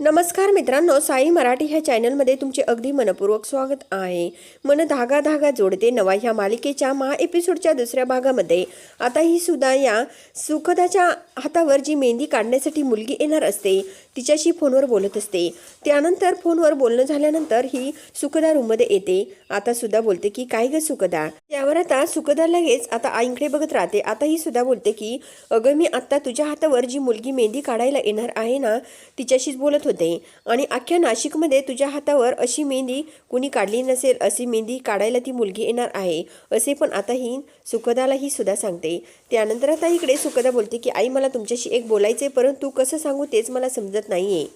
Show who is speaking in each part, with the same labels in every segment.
Speaker 1: नमस्कार मित्रांनो साई मराठी ह्या चॅनलमध्ये तुमचे अगदी मनपूर्वक स्वागत आहे. मन धागा धागा जोडते नवा ह्या मालिकेच्या महा एपिसोडच्या दुसऱ्या भागामध्ये. आता ही सुद्धा या सुखदाच्या हातावर जी मेहंदी काढण्यासाठी मुलगी येणार असते तिच्याशी फोनवर बोलत असते. त्यानंतर फोनवर बोलणं झाल्यानंतर ही सुखदा रूममध्ये येते. आता सुद्धा बोलते की काय ग सुखदा? त्यावर आता सुखदा लगेच आता आईंकडे बघत राहते. आता ही सुद्धा बोलते की अगं मी आत्ता तुझ्या हातावर जी मुलगी मेहंदी काढायला येणार आहे ना तिच्याशीच बोलत होते. आणि अख्ख्या नाशिकमध्ये तुझ्या हातावर अशी मेहंदी कुणी काढली नसेल अशी मेहंदी काढायला ती मुलगी येणार आहे असे पण आता ही सुखदाला ही सुद्धा सांगते. त्यानंतर आता इकडे सुखदा बोलते की आई मला तुमच्याशी एक बोलायचे परंतु कसं सांगू तेच मला समजत नाही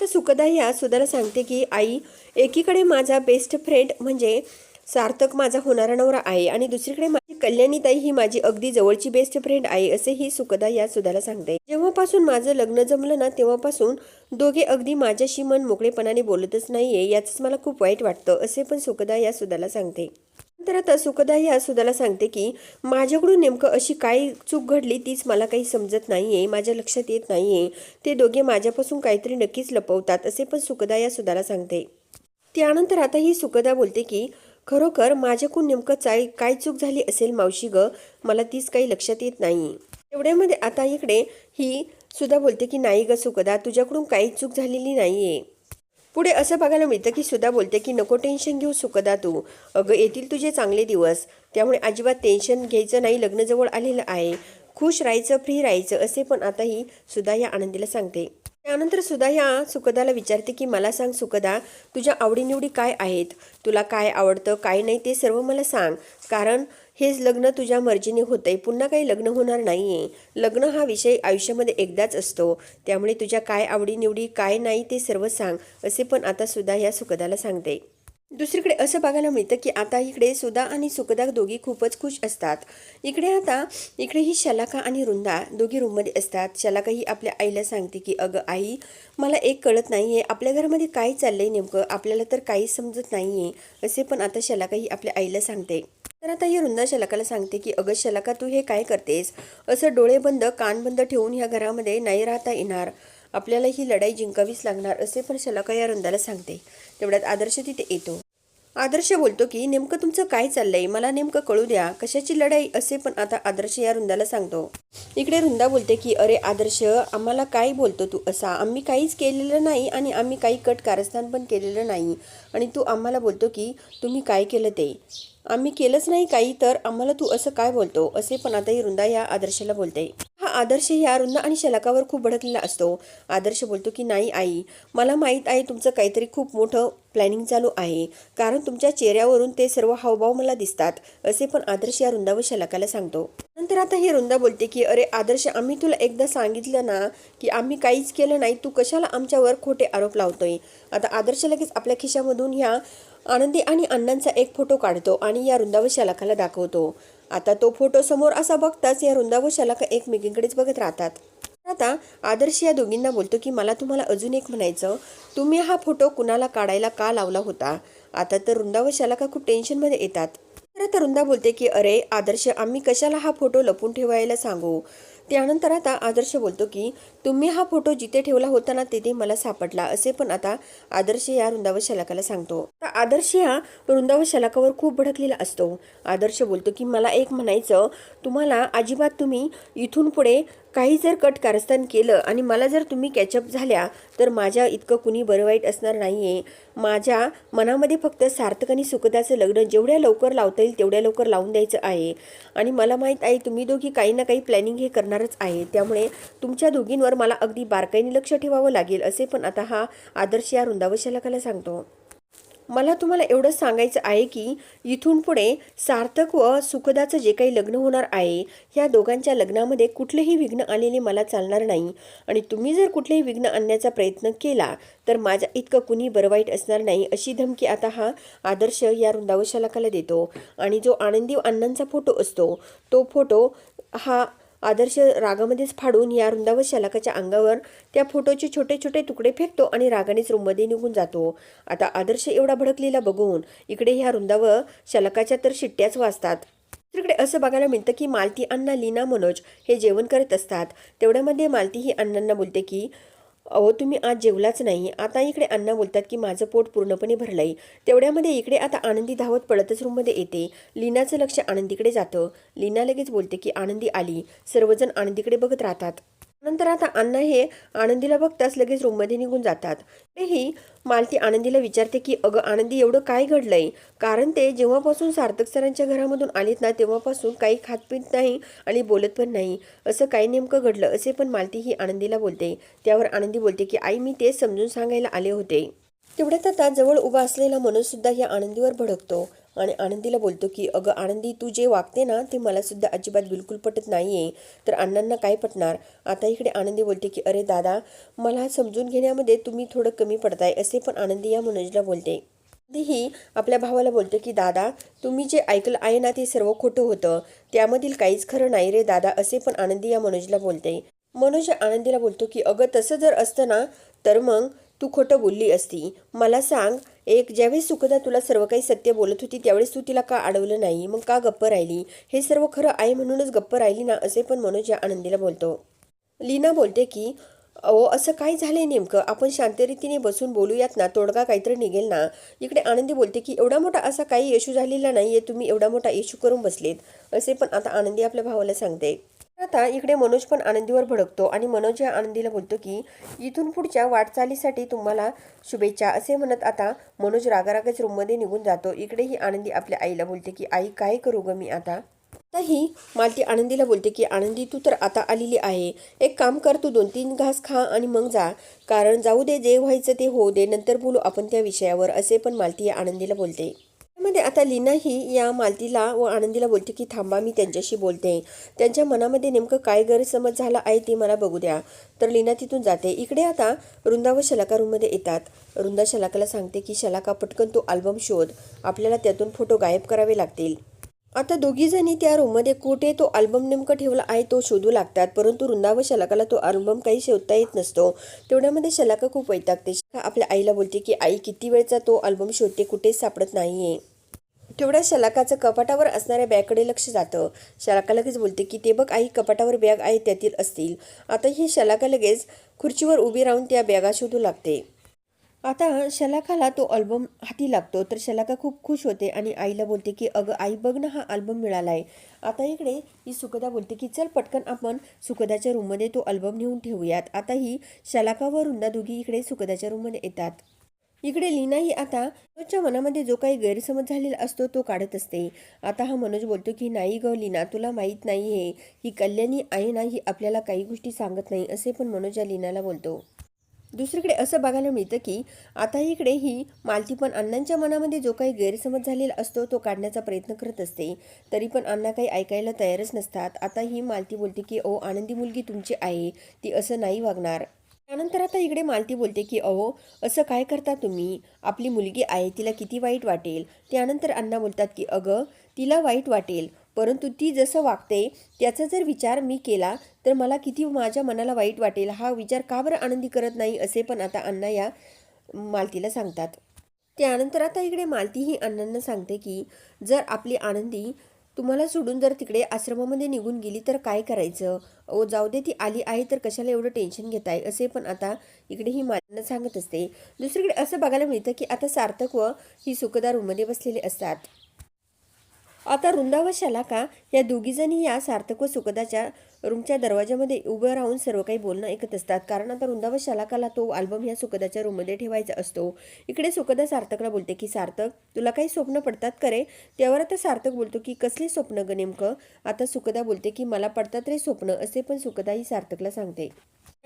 Speaker 1: तर सुखदा ह्या सुधाला सांगते की आई एकीकडे माझा बेस्ट फ्रेंड म्हणजे सार्थक माझा होणारा नवरा आहे आणि दुसरीकडे माझी कल्याणीताई ही माझी अगदी जवळची बेस्ट फ्रेंड आहे असे ही सुखदा या सुधाला सांगते. जेव्हापासून माझं लग्न जमलं ना तेव्हापासून दोघे अगदी माझ्याशी मन मोकळेपणाने बोलतच नाहीये याचंच मला खूप वाईट वाटतं असे पण सुखदा या सुधाला सांगते. तर आता सुखदा या सुधाला सांगते की माझ्याकडून नेमकं अशी काय चूक घडली तीच मला काही समजत नाहीये माझ्या लक्षात येत नाहीये. ते दोघे माझ्यापासून काहीतरी नक्कीच लपवतात असे पण सुखदा या सुधाला सांगते. त्यानंतर आता ही सुखदा बोलते की खरोखर माझ्याकून नेमकं चाळी काय चूक झाली असेल मावशी ग? मला तीच काही लक्षात येत नाही. एवढ्यामध्ये आता इकडे ही सुद्धा बोलते की नाही ग सुखदा तुझ्याकडून काही चूक झालेली नाहीये. पुढे असं बघायला मिळतं की सुद्धा बोलते की नको टेन्शन घेऊ सुखदा तू. अगं येतील तुझे चांगले दिवस. त्यामुळे अजिबात टेन्शन घ्यायचं नाही लग्नजवळ आलेलं आहे. खुश राहायचं फ्री राहायचं असे पण आता ही सुद्धा या आनंदीला सांगते. त्यानंतर सुद्धा ह्या सुखदाला विचारते की मला सांग सुखदा तुझ्या आवडीनिवडी काय आहेत? तुला काय आवडतं काय नाही ते सर्व मला सांग. कारण हेच लग्न तुझ्या मर्जीने होतंय. पुन्हा काही लग्न होणार नाही आहे लग्न हा विषय आयुष्यामध्ये एकदाच असतो. त्यामुळे तुझ्या काय आवडीनिवडी काय नाही ते सर्व सांग. असे पण आता सुद्धा ह्या सुखदाला सांगते. दुसरीकडे असं बघायला मिळतं की आता इकडे सुधा आणि सुखदा दोघी खूपच खुश असतात. इकडे आता इकडे ही शलाका आणि रुंदा दोघी रूममध्ये असतात. शलाका ही आपल्या आईला सांगते की अगं आई मला एक कळत नाही आहे आपल्या घरामध्ये काय चाललंय नेमकं? आपल्याला तर काहीच समजत नाही आहे असे पण आता शलाका ही आपल्या आईला सांगते. तर आता ही रुंदा शलाकाला सांगते की अगं शलाका तू हे काय करतेस? असं डोळे बंद कान बंद ठेवून ह्या घरामध्ये नाही राहता येणार. आपल्याला ही लढाई जिंकावीच लागणार असे पण शलाका या रुंदाला सांगते. तेवढ्यात आदर्श तिथे येतो. आदर्श बोलतो की नेमकं तुमचं काय चाललंय? मला नेमकं कळू द्या. कशाची लढाई असे पण आता आदर्श या रुंदाला सांगतो. इकडे रुंदा बोलते की अरे आदर्श आम्हाला काय बोलतो तू असा? आम्ही काहीच केलेलं नाही आणि आम्ही काही कट कारस्थान पण केलेलं नाही. आणि तू आम्हाला बोलतो की तुम्ही काय केलं ते? आम्ही केलंच नाही काही तर आम्हाला तू असं काय बोलतो? असे पण आता ही रुंदा या आदर्शाला बोलते. हा आदर्श या रुंदा आणि शलाकावर खूप भडकलेला असतो. आदर्श बोलतो की नाही आई मला माहीत आहे तुमचं काहीतरी खूप मोठं प्लॅनिंग चालू आहे. कारण तुमच्या चेहऱ्यावरून ते सर्व हावभाव मला दिसतात असे पण आदर्श या रुंदा व शलाकाला सांगतो. नंतर आता ही रुंदा बोलते की अरे आदर्श आम्ही तुला एकदा सांगितलं ना की आम्ही काहीच केलं नाही तू कशाला आमच्यावर खोटे आरोप लावतोय? आता आदर्श लगेच आपल्या खिशामधून ह्या आनंदी आणि अण्णांचा एक फोटो काढतो आणि या रुंदा व शलाकाला दाखवतो. आता तो फोटो समोर असा बघताच या रुंदा व शलाका एकमेकींकडेच बघत राहतात. आता आदर्श या दोघींना बोलतो की मला तुम्हाला अजून एक म्हणायचं. तुम्ही हा फोटो कुणाला काढायला का लावला होता? आता तर रुंदा व शलाका खूप टेन्शनमध्ये येतात? तर आता रुंदा बोलते की अरे आदर्श आम्ही कशाला हा फोटो लपून ठेवायला सांगू? त्यानंतर आता आदर्श बोलतो की तुम्ही हा फोटो जिथे ठेवला होता ना तिथे मला सापडला असे पण आता आदर्श या रुंदावर शलाकाला सांगतो. तर आदर्श हा रुंदावर शलाकावर खूप भडकलेला असतो. आदर्श बोलतो की मला एक म्हणायचं तुम्हाला अजिबात तुम्ही इथून पुढे काही जर कट कारस्थान केलं आणि मला जर तुम्ही कॅचअप झाल्या तर माझ्या इतकं कुणी बरं वाईट असणार नाही आहे माझ्या मनामध्ये फक्त सार्थक आणि सुखदाचं लग्न जेवढ्या लवकर लावता येईल तेवढ्या लवकर लावून द्यायचं आहे. आणि मला माहीत आहे तुम्ही दोघी काही ना काही प्लॅनिंग हे करणारच आहे. त्यामुळे तुमच्या दोघींवर मला अगदी बारकाईने लक्ष ठेवावं लागेल असे पण आता हा आदर्श या रुंदावशलाकाला सांगतो. मला तुम्हाला एवढं सांगायचं आहे की इथून पुढे सार्थक व सुखदाचं जे काही लग्न होणार आहे ह्या दोघांच्या लग्नामध्ये कुठलेही विघ्न आलेले मला चालणार नाही. आणि तुम्ही जर कुठलेही विघ्न आणण्याचा प्रयत्न केला तर माझ्या इतकं कुणी बरं वाईट असणार नाही अशी धमकी आता हा आदर्श या रुंदावशालाकाला देतो. आणि जो आनंदी अण्णांचा फोटो असतो तो फोटो हा आदर्श रागामध्येच फाडून या रुंदावर शलाकाच्या अंगावर त्या फोटोचे छोटे छोटे तुकडे फेकतो आणि रागानेच रूममध्ये निघून जातो. आता आदर्श एवढा भडकलेला बघून इकडे ह्या रुंदावर शलाकाच्या तर शिट्ट्याच वाजतात. दुसरीकडे असं बघायला मिळतं की मालती अण्णा लीना मनोज हे जेवण करत असतात. तेवढ्यामध्ये मालती ही अण्णांना बोलते की अहो तुम्ही आज जेवलाच नाही. आता इकडे अण्णा बोलतात की माझं पोट पूर्णपणे भरलं आहे तेवढ्यामध्ये इकडे आता आनंदी धावत पळतच रूममध्ये येते. लीनाचं लक्ष आनंदीकडे जातं. लीना लगेच बोलते की आनंदी आली. सर्वजण आनंदीकडे बघत राहतात. नंतर आता अण्णा हे आनंदीला बघताच लगेच रूममध्ये निघून जातात. तेही मालती आनंदीला विचारते की अगं आनंदी एवढं काय घडलंय? कारण ते जेव्हापासून सार्थक सरांच्या घरामधून आलेत ना तेव्हापासून काही खात पीत नाही आणि बोलत पण नाही. असं काही नेमकं घडलं असे पण मालती ही आनंदीला बोलते. त्यावर आनंदी बोलते की आई मी ते समजून सांगायला आले होते. तेवढ्यात आता जवळ उभा असलेला मनोजसुद्धा या आनंदीवर भडकतो. आणि आनंदीला बोलतो की अगं आनंदी तू जे वागते ना ते मला सुद्धा अजिबात बिलकुल पटत नाही आहे तर अण्णांना काय पटणार? आता इकडे आनंदी बोलते की अरे दादा मला समजून घेण्यामध्ये तुम्ही थोडं कमी पडताय असे पण आनंदी या मनोजला बोलते. ही आपल्या भावाला बोलते की दादा तुम्ही जे ऐकलं आहे ना ते सर्व खोटं होतं. त्यामधील काहीच खरं नाही रे दादा असे पण आनंदी या मनोजला बोलते. मनोज आनंदीला बोलतो की अगं तसं जर असतं ना तर मग तू खोटं बोलली असती. मला सांग एक ज्यावेळेस सुखदा तुला सर्व काही सत्य बोलत होती त्यावेळेस तू तिला का अडवलं नाही? मग का गप्प राहिली? हे सर्व खरं आहे म्हणूनच गप्प राहिली ना असे पण मनोज या आनंदीला बोलतो. लीना बोलते की अहो असं काय झालंय नेमकं? आपण शांतरीतीने बसून बोलूयात ना तोडगा काहीतरी निघेल ना. इकडे आनंदी बोलते की एवढा मोठा असा काही येशू झालेला नाही आहे तुम्ही एवढा मोठा येशू करून बसलेत. असे पण आता आनंदी आपल्या भावाला सांगते. आता इकडे मनोज पण आनंदीवर भडकतो आणि मनोज या आनंदीला बोलतो की इथून पुढच्या वाटचालीसाठी तुम्हाला शुभेच्छा. असे म्हणत आता मनोज रागारागच रूममध्ये निघून जातो. इकडे ही आनंदी आपल्या आईला बोलते की आई काय करू ग मी आता? आता ही मालती आनंदीला बोलते की आनंदी तू तर आता आलेली आहे. एक काम कर तू दोन तीन घास खा आणि मग जा. कारण जाऊ दे जे व्हायचं ते होऊ दे. नंतर बोलू आपण त्या विषयावर. असे पण मालती या आनंदीला बोलते. मध्ये आता लीना ही या मालतीला व आनंदीला बोलते की थांबा मी त्यांच्याशी बोलते. त्यांच्या मनामध्ये नेमकं काय गैरसमज झाला आहे ते मला बघू द्या. तर लीना तिथून जाते. इकडे आता वृंदा व शलाका रूममध्ये येतात. वृंदा शलाकाला सांगते की शलाका पटकन तो अल्बम शोध. आपल्याला त्यातून फोटो गायब करावे लागतील. आता दोघीजणी त्या रूममध्ये कुठे तो अल्बम नेमकं ठेवला आहे तो शोधू लागतात. परंतु रुंदा व शलाकाला तो अल्बम काही शोधता येत नसतो. तेवढ्यामध्ये शलाका खूप वैतागते. आपल्या आईला बोलते की आई किती वेळचा तो अल्बम शोधते? कुठेच सापडत नाहीये. तेवढ्या शलाकाचं कपाटावर असणाऱ्या बॅगकडे लक्ष जातं. शलाका लगेच बोलते की ते बघ आई कपाटावर बॅग आहे त्यातील असतील. आता ही शलाका लगेच खुर्चीवर उभी राहून त्या बॅगा शोधू लागते. आता शलाकाला तो अल्बम हाती लागतो तर शलाका खूप खुश होते आणि आईला बोलते की अगं आई बघ ना हा अल्बम मिळाला आहे आता इकडे ही सुखदा बोलते की चल पटकन आपण सुखदाच्या रूममध्ये तो अल्बम नेऊन ठेवूयात. आता ही शलाका व रुंदा दोघी इकडे सुखदाच्या रूममध्ये येतात. इकडे लीना ही आता मनोजच्या मनामध्ये जो काही गैरसमज झालेला असतो तो काढत असते. आता हा मनोज बोलतो की नाही ग लीना तुला माहीत नाही आहे ही कल्याणी आहे ना ही आपल्याला काही गोष्टी सांगत नाही असे पण मनोज या लीनाला बोलतो. दुसरीकडे असं बघायला मिळतं की आता इकडे ही मालती पण अण्णांच्या मनामध्ये जो काही गैरसमज झालेला असतो तो काढण्याचा प्रयत्न करत असते. तरी पण अण्णा काही ऐकायला तयारच नसतात. आता ही मालती बोलते की ओ आनंदी मुलगी तुमची आहे. ती असं नाही वागणार. त्यानंतर आता इकडे मालती बोलते की अहो असं काय करता तुम्ही? आपली मुलगी आहे तिला किती वाईट वाटेल. त्यानंतर अण्णा बोलतात की अगं तिला वाईट वाटेल. परंतु ती जसं वागते त्याचा जर विचार मी केला तर मला किती माझ्या मनाला वाईट वाटेल हा विचार का बरं आनंदी करत नाही असे पण आता अण्णा या मालतीला सांगतात. त्यानंतर आता इकडे मालती ही अण्णांना सांगते की जर आपली आनंदी तुम्हाला सोडून जर तिकडे आश्रमामध्ये निघून गेली तर काय करायचं? ओ जाऊ दे ती आली आहे तर कशाला एवढं टेन्शन घेत आहे असे पण आता इकडे ही मालना सांगत असते. दुसरीकडे असं बघायला मिळतं की आता सार्थक व ही सुखदार रूममध्ये बसलेले असतात. आता रुंदा व शलाका या दोघीजणी या सार्थक व सुखदाच्या रूमच्या दरवाजामध्ये उभं राहून सर्व काही बोलणं ऐकत असतात. कारण आता रुंदा व शलाकाला तो अल्बम ह्या सुखदाच्या रूममध्ये ठेवायचा असतो. इकडे सुखदा सार्थकला बोलते की सार्थक तुला काही स्वप्न पडतात करे त्यावर आता सार्थक बोलतो की कसले स्वप्न ग नेमकं? आता सुखदा बोलते की मला पडतात रे स्वप्न असे पण सुखदा ही सार्थकला सांगते.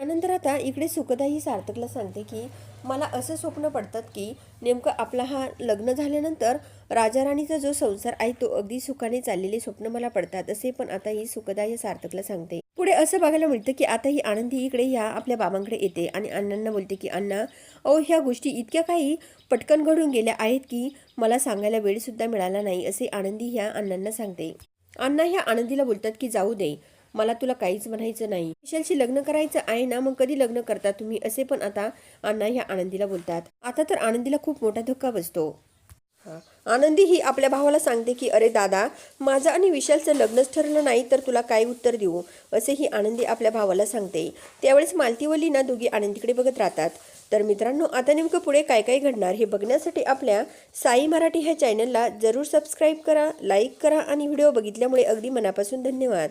Speaker 1: त्यानंतर आता इकडे सुखदा ही सार्थकला सांगते की मला असं स्वप्न पडतात की नेमकं आपला हा लग्न झाल्यानंतर राजाराणीचा जो संसार आहे तो अगदी सुखाने चाललेले स्वप्न मला पडतात असे पण आता ही सुखदा या सार्थकला सांगते. पुढे असं बघायला मिळतं की आता ही आनंदी इकडे ह्या आपल्या बाबांकडे येते आणि अण्णांना बोलते की अण्णा अहो ह्या गोष्टी इतक्या काही पटकन घडून गेल्या आहेत की मला सांगायला वेळ सुद्धा मिळाला नाही असे आनंदी ह्या अण्णांना सांगते. अण्णा ह्या आनंदीला बोलतात की जाऊ दे. मला तुला काहीच म्हणायचं नाही. विशालशी लग्न करायचं आहे ना मग कधी लग्न करता तुम्ही? असे पण आता अण्णा ह्या आनंदीला बोलतात. आता तर आनंदीला खूप मोठा धक्का बसतो. हा. आनंदी ही आपल्या भावाला सांगते की अरे दादा माझं आणि विशालचं लग्नच ठरलं नाही तर तुला काय उत्तर देऊ? असे ही आनंदी आपल्या भावाला सांगते. त्यावेळेस मालतीवली ना दोघी आनंदीकडे बघत राहतात. तर मित्रांनो आता नेमकं पुढे काय काय घडणार हे बघण्यासाठी आपल्या साई मराठी ह्या चॅनलला जरूर सबस्क्राईब करा लाईक करा आणि व्हिडिओ बघितल्यामुळे अगदी मनापासून धन्यवाद.